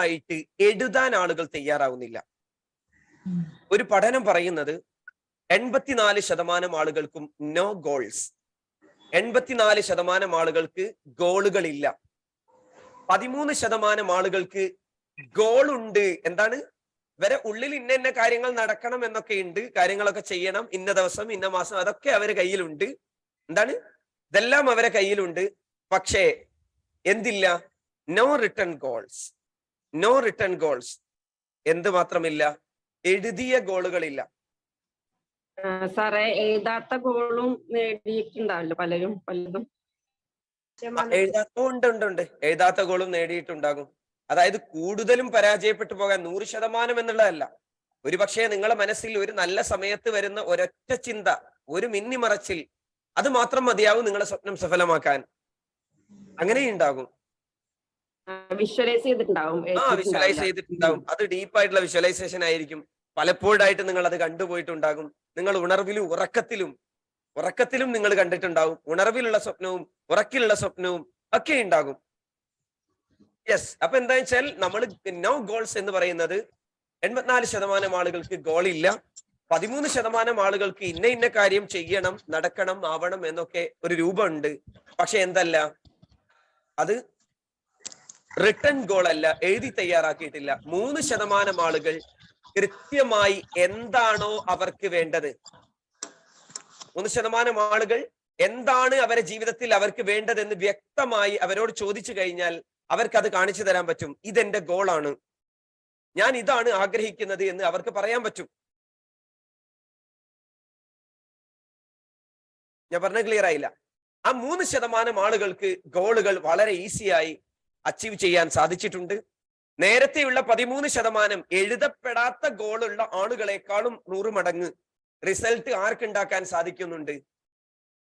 ആയിട്ട് എഴുതാൻ ആളുകൾ തയ്യാറാവുന്നില്ല. ഒരു പഠനം പറയുന്നത് എൺപത്തിനാല് ശതമാനം ആളുകൾക്കും നോ ഗോൾസ് എൺപത്തിനാല് ശതമാനം ആളുകൾക്ക് ഗോളുകളില്ല. പതിമൂന്ന് ശതമാനം ആളുകൾക്ക് ഗോൾ ഉണ്ട് എന്താണ്? ഇവരെ ഉള്ളിൽ ഇന്ന ഇന്ന കാര്യങ്ങൾ നടക്കണം എന്നൊക്കെ ഉണ്ട് കാര്യങ്ങളൊക്കെ ചെയ്യണം. ഇന്ന ദിവസം ഇന്ന മാസം അതൊക്കെ അവരെ കയ്യിലുണ്ട്. എന്താണ്? ഇതെല്ലാം അവരെ കയ്യിലുണ്ട്. പക്ഷേ എന്തില്ല? No return goals no return goals എന്ത് മാത്രമില്ല എഴുതിയ ഗോളുകളില്ല. സാറേ എഴുതാത്ത ഗോളും നേടിയിട്ടുണ്ടാവില്ല പലരും പലതും. ഉണ്ട് ഉണ്ട് ഉണ്ട്. എഴുതാത്ത ഗോളും നേടിയിട്ടുണ്ടാകും. അതായത് കൂടുതലും പരാജയപ്പെട്ടു പോകാൻ നൂറ് ശതമാനം എന്നുള്ളതല്ല. ഒരുപക്ഷെ നിങ്ങളെ മനസ്സിൽ ഒരു നല്ല സമയത്ത് വരുന്ന ഒരൊറ്റ ചിന്ത ഒരു മിന്നിമറച്ചിൽ അത് മാത്രം മതിയാവും നിങ്ങളെ സ്വപ്നം സഫലമാക്കാൻ. അങ്ങനെയുണ്ടാകും. വിഷ്വലൈസ് ചെയ്തിട്ടുണ്ടാവും ആ വിഷ്വലൈസ് ചെയ്തിട്ടുണ്ടാവും. അത് ഡീപ്പായിട്ടുള്ള വിഷ്വലൈസേഷൻ ആയിരിക്കും. പലപ്പോഴായിട്ട് നിങ്ങൾ അത് കണ്ടുപോയിട്ടുണ്ടാകും. നിങ്ങൾ ഉണർവിലും ഉറക്കത്തിലും ഉറക്കത്തിലും നിങ്ങൾ കണ്ടിട്ടുണ്ടാകും. ഉണർവിലുള്ള സ്വപ്നവും ഉറക്കിലുള്ള സ്വപ്നവും ഒക്കെ ഉണ്ടാകും. യെസ് അപ്പൊ എന്താ വെച്ചാൽ നമ്മൾ നോ ഗോൾസ് എന്ന് പറയുന്നത് എൺപത്തിനാല് ശതമാനം ആളുകൾക്ക് ഗോൾ ഇല്ല. പതിമൂന്ന് ശതമാനം ആളുകൾക്ക് ഇന്ന ഇന്ന കാര്യം ചെയ്യണം നടക്കണം ആവണം എന്നൊക്കെ ഒരു രൂപമുണ്ട്. പക്ഷെ എന്തല്ല? അത് റിട്ടേൺ ഗോൾ അല്ല എഴുതി തയ്യാറാക്കിയിട്ടില്ല. മൂന്ന് ശതമാനം ആളുകൾ കൃത്യമായി എന്താണോ അവർക്ക് വേണ്ടത്. മൂന്ന് ശതമാനം ആളുകൾ എന്താണ് അവരെ ജീവിതത്തിൽ അവർക്ക് വേണ്ടതെന്ന് വ്യക്തമായി അവരോട് ചോദിച്ചു കഴിഞ്ഞാൽ അവർക്ക് അത് കാണിച്ചു തരാൻ പറ്റും. ഇതെന്റെ ഗോളാണ്. ഞാൻ ഇതാണ് ആഗ്രഹിക്കുന്നത് എന്ന് അവർക്ക് പറയാൻ പറ്റും. ഞാൻ പറഞ്ഞ ക്ലിയർ ആയില്ല. ആ മൂന്ന് ശതമാനം ആളുകൾക്ക് ഗോളുകൾ വളരെ ഈസിയായി അച്ചീവ് ചെയ്യാൻ സാധിച്ചിട്ടുണ്ട്. നേരത്തെയുള്ള പതിമൂന്ന് ശതമാനം എഴുതപ്പെടാത്ത ഗോളുള്ള ആളുകളെക്കാളും നൂറ് മടങ്ങ് റിസൾട്ട് ആർക്കുണ്ടാക്കാൻ സാധിക്കുന്നുണ്ട്?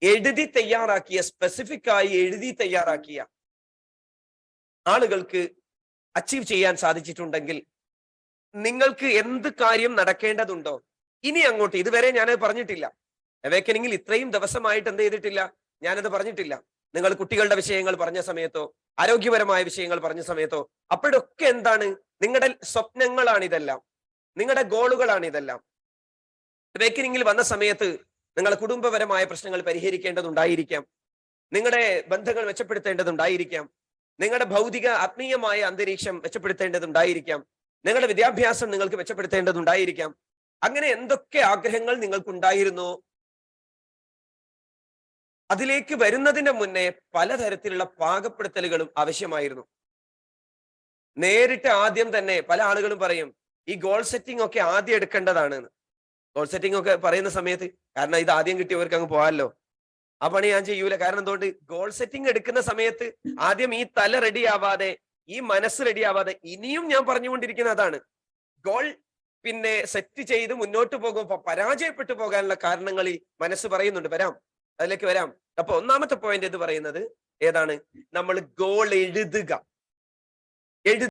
എഴുതി തയ്യാറാക്കിയ സ്പെസിഫിക് ആയി എഴുതി തയ്യാറാക്കിയ ആളുകൾക്ക് അച്ചീവ് ചെയ്യാൻ സാധിച്ചിട്ടുണ്ടെങ്കിൽ നിങ്ങൾക്ക് എന്ത് കാര്യം നടക്കേണ്ടതുണ്ടോ? ഇനി അങ്ങോട്ട് ഇതുവരെ ഞാനത് പറഞ്ഞിട്ടില്ല. അവേക്കനിങ്ങിൽ ഇത്രയും ദിവസമായിട്ട് എന്ത് ചെയ്തിട്ടില്ല? ഞാനത് പറഞ്ഞിട്ടില്ല. നിങ്ങൾ കുട്ടികളുടെ വിഷയങ്ങൾ പറഞ്ഞ സമയത്തോ ആരോഗ്യപരമായ വിഷയങ്ങൾ പറഞ്ഞ സമയത്തോ അപ്പോഴൊക്കെ എന്താണ്? നിങ്ങളുടെ സ്വപ്നങ്ങളാണ് ഇതെല്ലാം. നിങ്ങളുടെ ഗോളുകളാണ് ഇതെല്ലാം. അവേക്കനിങ്ങിൽ വന്ന സമയത്ത് നിങ്ങളുടെ കുടുംബപരമായ പ്രശ്നങ്ങൾ പരിഹരിക്കേണ്ടതുണ്ടായിരിക്കാം. നിങ്ങളുടെ ബന്ധങ്ങൾ മെച്ചപ്പെടുത്തേണ്ടതുണ്ടായിരിക്കാം. നിങ്ങളുടെ ഭൗതിക ആത്മീയമായ അന്തരീക്ഷം മെച്ചപ്പെടുത്തേണ്ടതുണ്ടായിരിക്കാം. നിങ്ങളുടെ വിദ്യാഭ്യാസം നിങ്ങൾക്ക് മെച്ചപ്പെടുത്തേണ്ടതുണ്ടായിരിക്കാം. അങ്ങനെ എന്തൊക്കെ ആഗ്രഹങ്ങൾ നിങ്ങൾക്കുണ്ടായിരുന്നോ? അതിലേക്ക് വരുന്നതിന് മുന്നേ പലതരത്തിലുള്ള പാകപ്പെടുത്തലുകളും ആവശ്യമായിരുന്നു. നേരിട്ട് ആദ്യം തന്നെ പല ആളുകളും പറയും ഈ ഗോൾ സെറ്റിംഗ് ഒക്കെ ആദ്യം എടുക്കേണ്ടതാണ്. ഗോൾ സെറ്റിംഗ് ഒക്കെ പറയുന്ന സമയത്ത് കാരണം ഇത് ആദ്യം കിട്ടിയവർക്ക് അങ്ങ് പോകാമല്ലോ. ആ പണി ഞാൻ ചെയ്യൂല. കാരണം എന്തുകൊണ്ട്? ഗോൾ സെറ്റിംഗ് എടുക്കുന്ന സമയത്ത് ആദ്യം ഈ തല റെഡി ആവാതെ ഈ മനസ്സ് റെഡി ആവാതെ ഇനിയും ഞാൻ പറഞ്ഞുകൊണ്ടിരിക്കുന്ന അതാണ്. ഗോൾ പിന്നെ സെറ്റ് ചെയ്ത് മുന്നോട്ട് പോകുമ്പോൾ പരാജയപ്പെട്ടു പോകാനുള്ള കാരണങ്ങൾ മനസ്സ് പറയുന്നുണ്ട്. വരാം. അതിലേക്ക് വരാം. അപ്പൊ ഒന്നാമത്തെ പോയിന്റ് എന്ന് പറയുന്നത്? ഏതാണ്? നമ്മൾ ഗോൾ എഴുതുക. എഴു